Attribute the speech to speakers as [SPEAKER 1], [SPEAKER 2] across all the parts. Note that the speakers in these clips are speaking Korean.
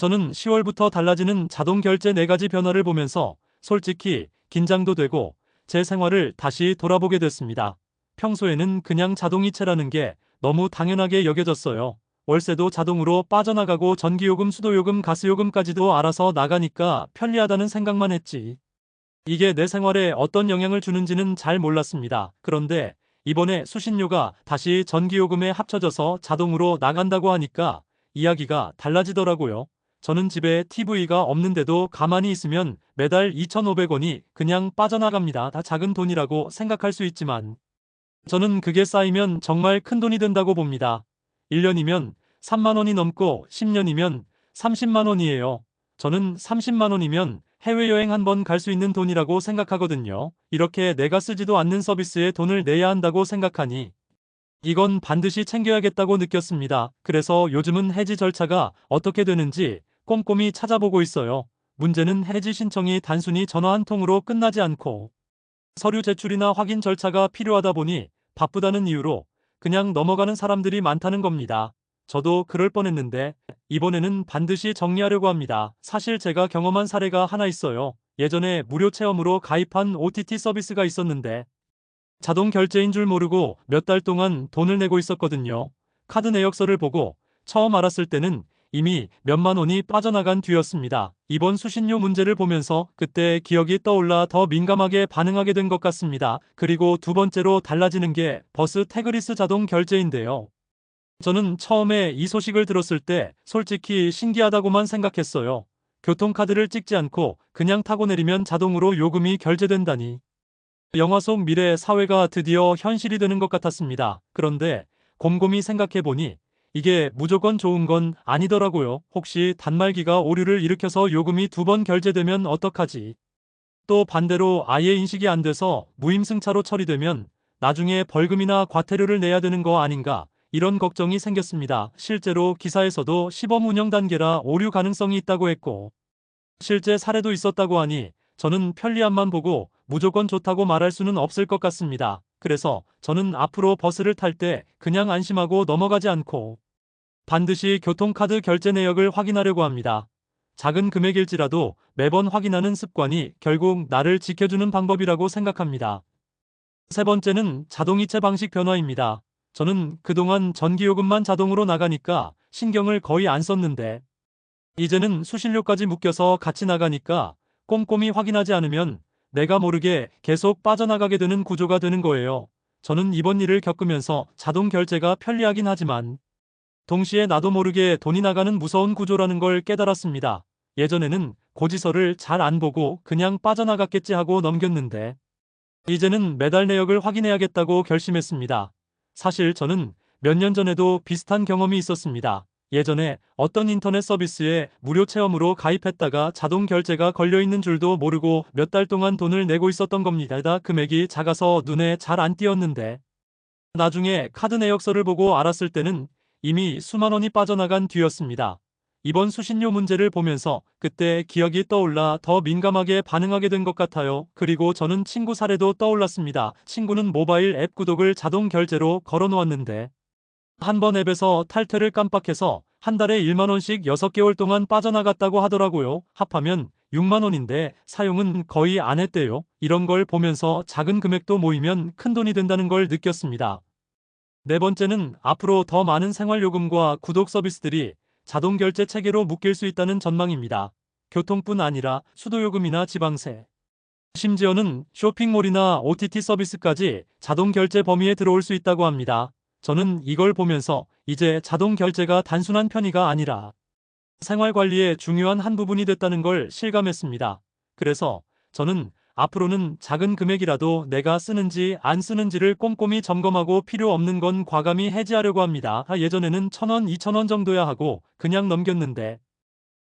[SPEAKER 1] 저는 10월부터 달라지는 자동 결제 4가지 변화를 보면서 솔직히 긴장도 되고 제 생활을 다시 돌아보게 됐습니다. 평소에는 그냥 자동이체라는 게 너무 당연하게 여겨졌어요. 월세도 자동으로 빠져나가고 전기요금, 수도요금, 가스요금까지도 알아서 나가니까 편리하다는 생각만 했지. 이게 내 생활에 어떤 영향을 주는지는 잘 몰랐습니다. 그런데 이번에 수신료가 다시 전기요금에 합쳐져서 자동으로 나간다고 하니까 이야기가 달라지더라고요. 저는 집에 TV가 없는데도 가만히 있으면 매달 2,500원이 그냥 빠져나갑니다. 다 작은 돈이라고 생각할 수 있지만 저는 그게 쌓이면 정말 큰 돈이 된다고 봅니다. 1년이면 3만 원이 넘고 10년이면 30만 원이에요. 저는 30만 원이면 해외여행 한 번 갈 수 있는 돈이라고 생각하거든요. 이렇게 내가 쓰지도 않는 서비스에 돈을 내야 한다고 생각하니 이건 반드시 챙겨야겠다고 느꼈습니다. 그래서 요즘은 해지 절차가 어떻게 되는지 꼼꼼히 찾아보고 있어요. 문제는 해지 신청이 단순히 전화 한 통으로 끝나지 않고 서류 제출이나 확인 절차가 필요하다 보니 바쁘다는 이유로 그냥 넘어가는 사람들이 많다는 겁니다. 저도 그럴 뻔했는데 이번에는 반드시 정리하려고 합니다. 사실 제가 경험한 사례가 하나 있어요. 예전에 무료 체험으로 가입한 OTT 서비스가 있었는데 자동 결제인 줄 모르고 몇 달 동안 돈을 내고 있었거든요. 카드 내역서를 보고 처음 알았을 때는 이미 몇만 원이 빠져나간 뒤였습니다. 이번 수신료 문제를 보면서 그때 기억이 떠올라 더 민감하게 반응하게 된 것 같습니다. 그리고 두 번째로 달라지는 게 버스 태그리스 자동 결제인데요. 저는 처음에 이 소식을 들었을 때 솔직히 신기하다고만 생각했어요. 교통카드를 찍지 않고 그냥 타고 내리면 자동으로 요금이 결제된다니. 영화 속 미래 사회가 드디어 현실이 되는 것 같았습니다. 그런데 곰곰이 생각해보니 이게 무조건 좋은 건 아니더라고요. 혹시 단말기가 오류를 일으켜서 요금이 두 번 결제되면 어떡하지? 또 반대로 아예 인식이 안 돼서 무임승차로 처리되면 나중에 벌금이나 과태료를 내야 되는 거 아닌가? 이런 걱정이 생겼습니다. 실제로 기사에서도 시범 운영 단계라 오류 가능성이 있다고 했고 실제 사례도 있었다고 하니 저는 편리함만 보고 무조건 좋다고 말할 수는 없을 것 같습니다. 그래서 저는 앞으로 버스를 탈 때 그냥 안심하고 넘어가지 않고 반드시 교통카드 결제 내역을 확인하려고 합니다. 작은 금액일지라도 매번 확인하는 습관이 결국 나를 지켜주는 방법이라고 생각합니다. 세 번째는 자동이체 방식 변화입니다. 저는 그동안 전기요금만 자동으로 나가니까 신경을 거의 안 썼는데 이제는 수신료까지 묶여서 같이 나가니까 꼼꼼히 확인하지 않으면 내가 모르게 계속 빠져나가게 되는 구조가 되는 거예요. 저는 이번 일을 겪으면서 자동 결제가 편리하긴 하지만 동시에 나도 모르게 돈이 나가는 무서운 구조라는 걸 깨달았습니다. 예전에는 고지서를 잘 안 보고 그냥 빠져나갔겠지 하고 넘겼는데 이제는 매달 내역을 확인해야겠다고 결심했습니다. 사실 저는 몇 년 전에도 비슷한 경험이 있었습니다. 예전에 어떤 인터넷 서비스에 무료 체험으로 가입했다가 자동 결제가 걸려있는 줄도 모르고 몇 달 동안 돈을 내고 있었던 겁니다. 다 금액이 작아서 눈에 잘 안 띄었는데 나중에 카드 내역서를 보고 알았을 때는 이미 수만 원이 빠져나간 뒤였습니다. 이번 수신료 문제를 보면서 그때 기억이 떠올라 더 민감하게 반응하게 된 것 같아요. 그리고 저는 친구 사례도 떠올랐습니다. 친구는 모바일 앱 구독을 자동 결제로 걸어놓았는데 한 번 앱에서 탈퇴를 깜빡해서 한 달에 1만원씩 6개월 동안 빠져나갔다고 하더라고요. 합하면 6만원인데 사용은 거의 안 했대요. 이런 걸 보면서 작은 금액도 모이면 큰 돈이 된다는 걸 느꼈습니다. 네 번째는 앞으로 더 많은 생활요금과 구독 서비스들이 자동 결제 체계로 묶일 수 있다는 전망입니다. 교통뿐 아니라 수도요금이나 지방세, 심지어는 쇼핑몰이나 OTT 서비스까지 자동 결제 범위에 들어올 수 있다고 합니다. 저는 이걸 보면서 이제 자동 결제가 단순한 편의가 아니라 생활 관리의 중요한 한 부분이 됐다는 걸 실감했습니다. 그래서 저는 앞으로는 작은 금액이라도 내가 쓰는지 안 쓰는지를 꼼꼼히 점검하고 필요 없는 건 과감히 해지하려고 합니다. 예전에는 천원, 이천원 정도야 하고 그냥 넘겼는데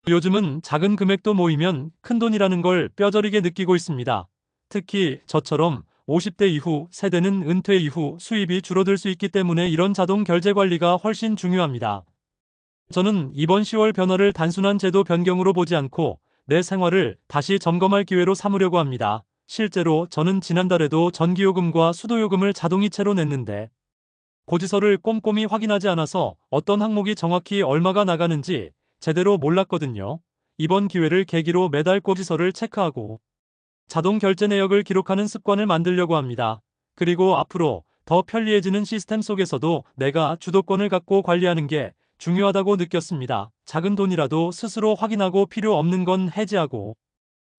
[SPEAKER 1] 요즘은 작은 금액도 모이면 큰 돈이라는 걸 뼈저리게 느끼고 있습니다. 특히 저처럼 50대 이후 세대는 은퇴 이후 수입이 줄어들 수 있기 때문에 이런 자동 결제 관리가 훨씬 중요합니다. 저는 이번 10월 변화를 단순한 제도 변경으로 보지 않고 내 생활을 다시 점검할 기회로 삼으려고 합니다. 실제로 저는 지난달에도 전기요금과 수도요금을 자동이체로 냈는데 고지서를 꼼꼼히 확인하지 않아서 어떤 항목이 정확히 얼마가 나가는지 제대로 몰랐거든요. 이번 기회를 계기로 매달 꼬지서를 체크하고 자동 결제 내역을 기록하는 습관을 만들려고 합니다. 그리고 앞으로 더 편리해지는 시스템 속에서도 내가 주도권을 갖고 관리하는 게 중요하다고 느꼈습니다. 작은 돈이라도 스스로 확인하고 필요 없는 건 해지하고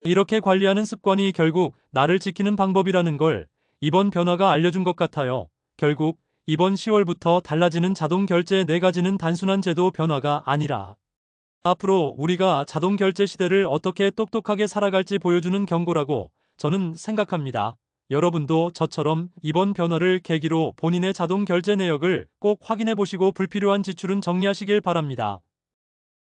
[SPEAKER 1] 이렇게 관리하는 습관이 결국 나를 지키는 방법이라는 걸 이번 변화가 알려준 것 같아요. 결국 이번 10월부터 달라지는 자동 결제 네 가지는 단순한 제도 변화가 아니라 앞으로 우리가 자동 결제 시대를 어떻게 똑똑하게 살아갈지 보여주는 경고라고 저는 생각합니다. 여러분도 저처럼 이번 변화를 계기로 본인의 자동 결제 내역을 꼭 확인해 보시고 불필요한 지출은 정리하시길 바랍니다.